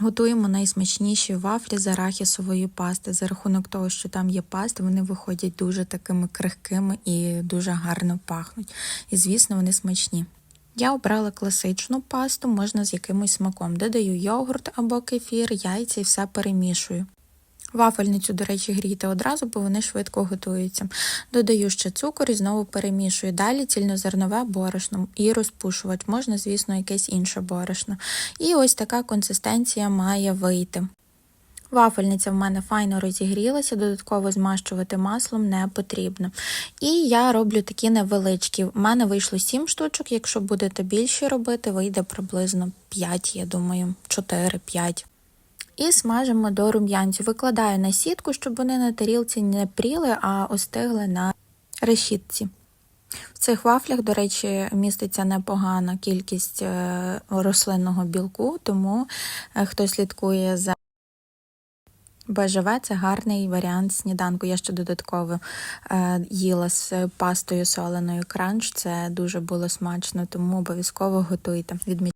Готуємо найсмачніші вафлі з арахісової пасти. За рахунок того, що там є паста, вони виходять дуже такими крихкими і дуже гарно пахнуть. І, звісно, вони смачні. Я обрала класичну пасту, можна з якимось смаком. Додаю йогурт або кефір, яйця і все перемішую. Вафельницю, до речі, грійте одразу, бо вони швидко готуються. Додаю ще цукор і знову перемішую. Далі цільнозернове борошно і розпушувач. Можна, звісно, якесь інше борошно. І ось така консистенція має вийти. Вафельниця в мене файно розігрілася, додатково змащувати маслом не потрібно. І я роблю такі невеличкі. У мене вийшло 7 штучок, якщо будете більші робити, вийде приблизно 5, я думаю, 4-5. І смажимо до рум'янцю. Викладаю на сітку, щоб вони на тарілці не пріли, а остигли на решітці. В цих вафлях, до речі, міститься непогана кількість е, рослинного білку, тому е, хто слідкує за БЖВ це гарний варіант сніданку. Я ще додатково е, їла з пастою соленою кранч. Це дуже було смачно, тому обов'язково готуйте.